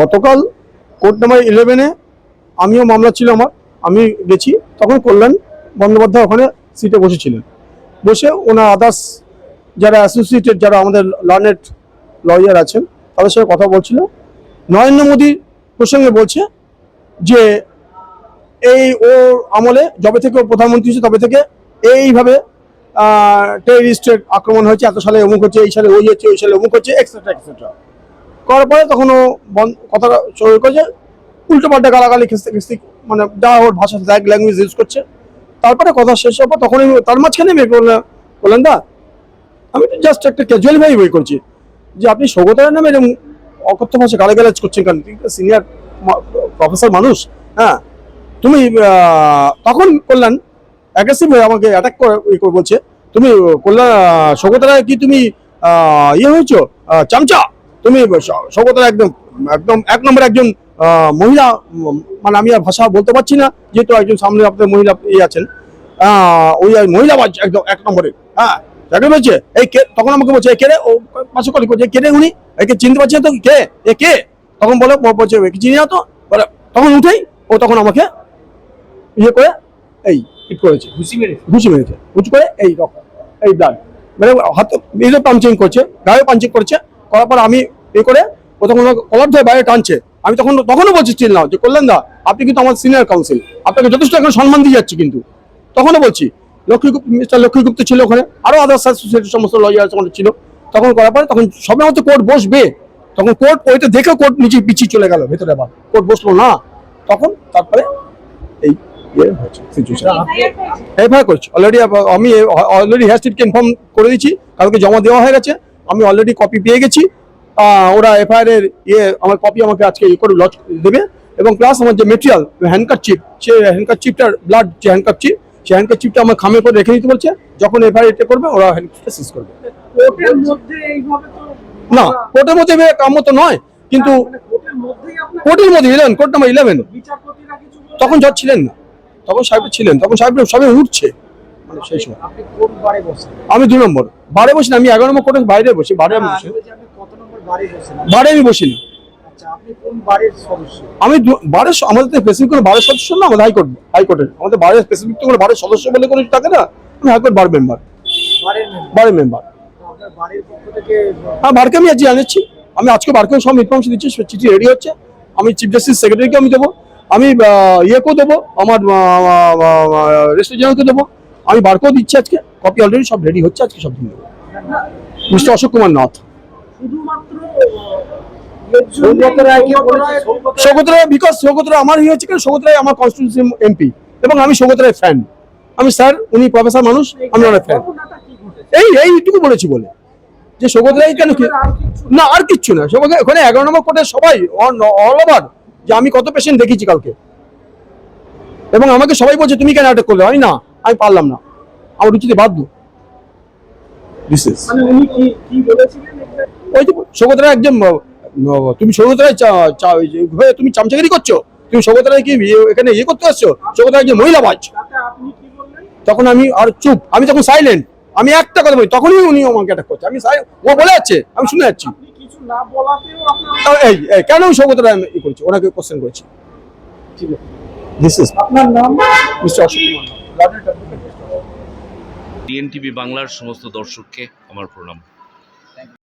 গতকাল court number ইলেভেনে আমিও মামলা ছিল আমার, আমি গেছি, তখন কল্যাণ বন্দ্যোপাধ্যায় ওখানে সিটে বসেছিলেন। বসে ওনার আদার্স যারা অ্যাসোসিয়েটেড যারা আমাদের লার্নেড লয়ার আছেন, তাদের সঙ্গে কথা বলছিল। নরেন্দ্র মোদী প্রসঙ্গে বলছে যে, এই ওর আমলে যবে থেকে ও প্রধানমন্ত্রী হয়েছে, তবে থেকে এইভাবে টেরিস্টের আক্রমণ হয়েছে, এত সালে অমুক হচ্ছে এই সালে ওই হচ্ছে ওই সালে অমুক হচ্ছে এক্সেট্রা এক্সেট্রা করার পরে তখন ও কথাটা শুরু করেছে উল্টো পাল্টা গালাগালি খিস্তি খিস্তি মানে যা ওর ভাষা ল্যাঙ্গুয়েজ ইউজ করছে, তারপরে কথা শেষ হওয়ার পর তখন তার মাঝখানে আমি বললাম বললেন, দা, আমি তো জাস্ট একটা ক্যাজুয়াল ভাবে বই করছি। যে আপনি সৌগতার নামে এরকম অকথ্য ভাষা গালাগালাজ করছেন কেন? সিনিয়র প্রফেসর মানুষ হ্যাঁ? তুমি তখন কল্যাণ অ্যাগ্রেসিভ হয়ে আমাকে অ্যাটাক করে বলছে, তুমি, কল্যাণ, সৌগতারা কি তুমি ইয়ে হয়েছো? চামচা? তুমি সৌগতারা একদম একদম এক নম্বর একজন মহিলা মানে আমি আর ভাষা বলতে পারছি না যেহেতু একজন সামনে আপনার মহিলা ইয়ে আছেন। ওই মহিলা একদম এক নম্বরে। হ্যাঁ তাকে বলছে এই কে তখন আমাকে বলছে কে রে? ও পাশে কলি করছে কে রে উনি? একে চিনতে পারছে না তো কে? এ কে? তখন বলে বলছে "একে চিনি না তো? বলে তখন উঠেই ও তখন আমাকে ইয়ে করে এই হিট করেছে। ঘুষি মেরে ঘুষি মেরেছে। উঁচু করে এই রক্ত এই ব্লাড মানে হাতে নিজে পাঞ্চিং করছে গায়ে পাঞ্চিং করছে। করার পর আমি এ করে তখন আমাকে কলার ধরে বাইরে টানছে। আমি তখন তখনও বলছি চিল না যে কল্যাণ দা আপনি কিন্তু আমার সিনিয়র কাউন্সিল আপনাকে যথেষ্ট এখন সম্মান দিয়ে যাচ্ছি কিন্তু। তখনও বলছি লক্ষ্মীগুপ্ত মিস্টার লক্ষ্মীগুপ্ত ছিল ওখানে আরও আদার্স অ্যাসোসিয়েটেড সমস্ত লয়ার ওখানে ছিল। তখন করার পরে তখন সবে মতো কোর্ট বসবে। তখন কোর্ট ওইটা দেখে কোর্ট নিচে পিছিয়ে চলে গেল ভেতরে আবার। কোর্ট বসল না। তখন তারপরে এই এফআইআর করছি। অলরেডি আমি অলরেডি হেয়ারস্ট্রিটকে ইনফর্ম করে দিচ্ছি কালকে জমা দেওয়া হয়ে গেছে। আমি অলরেডি কপি পেয়ে গেছি। ওরা এফআইআর এর ইয়ে আমার কপি আমাকে আজকে ইয়ে করে লজ দেবে। এবং প্লাস আমার যে মেটেরিয়াল হ্যান্ডকার চিপ সে হ্যান্ডকার চিপটার ব্লাড যে হ্যান্ডকার চিপ সেই হ্যান্ডকার চিপটা আমার খামে করে রেখে দিতে বলছে। যখন এফআইআর এটা করবে ওরা হ্যান্ডকারটা সিজ করবে। না কোর্টের মধ্যে কাম্য তো নয় কিন্তু মানে কোর্টের মধ্যে ইলেভেন কোর্ট নাম্বার ইলেভেন? তখন জজ ছিলেন না তখন সাহেব ছিলেন তখন সাহেব সবে উঠছে। মানে সেই সময় আমি দু নম্বর। বারে বসি না আমি এগারো নম্বর কোর্টের বাইরে বসি বারে আমি না, বসি। বারে আমি বসি না। আচ্ছা আমি বারের আমাদের স্পেসিফিক কোনো বারের সদস্য না আমাদের হাইকোর্ট হাইকোর্টের। আমাদের বারের স্পেসিফিক কোনো বারের সদস্য বলে কোনো থাকে না আমি হাইকোর্ট বার মেম্বার বারের মেম্বার হ্যাঁ বারকে আমি আজ জানাচ্ছি আমি আজকে বারকেও সব ইনফরমেশন দিচ্ছি চিঠি রেডি হচ্ছে। আমি চিফ জাস্টিস সেক্রেটারিকে আমি দেবো। আমি ইয়েকেও দেবো আমার রেজিস্ট্রি জেনারেলকে দেবো। আমি বারকেও দিচ্ছি আজকে কপি অলরেডি সব রেডি হচ্ছে আজকে সব দিয়ে মিস্টার অশোক কুমার নাথ। সৌগত রায়- বিকজ সৌগত রায় আমার ইয়ে হচ্ছে কেন সৌগত রায় আমার এমপি এবং আমি সৌগত রায় ফ্যান আমি স্যার উনি প্রফেসর মানুষ আমি ওনার ফ্যান? এই এইটুকু বলেছি বলে। যে সৌগত রায় কেন কি না। আর কিচ্ছু না। ওখানে এগারো নম্বর কোর্টে সবাই অল ওভার যে আমি কত পেশেন্ট দেখেছি কালকে। এবং আমাকে সবাই বলছে তুমি কেন অ্যাটাক করলে? আমি না আমি পারলাম না। আমার রুচিতে বাধ্য। দিস ইজ মানে উনি কি কি বলেছিলেন exactly? ওই যে সৌগত রায় একজন আহ, আহ, তুমি সৌগত রায় চা- চা- ওই যে হয়ে তুমি চামচাগিরি করছ? তুমি সৌগত রায় কি ইয়ে- এখানে ইয়ে করতে আসছো? সৌগত রায় একজন মহিলা বাজ। তাতে আপনি কি বললেন? তখন আমি আর চুপ। আমি তখন সাইলেন্ট আমি একটা কথা বলি তখনই উনি আমাকে অ্যাটাক করছে। আমি ও বলে যাচ্ছে আমি শুনে যাচ্ছি। আপনি কিছু না বলাতেও আপনার তাও এই এই, কেন আমি সৌগত রায় ই করেছি? ওনাকে কোশ্চেন করেছি। ঠিক আছে। দিস ইজ আপনার নাম? মিস্টার অশোক কুমার। ডিএনটিভি বাংলার সমস্ত দর্শককে আমার প্রণাম।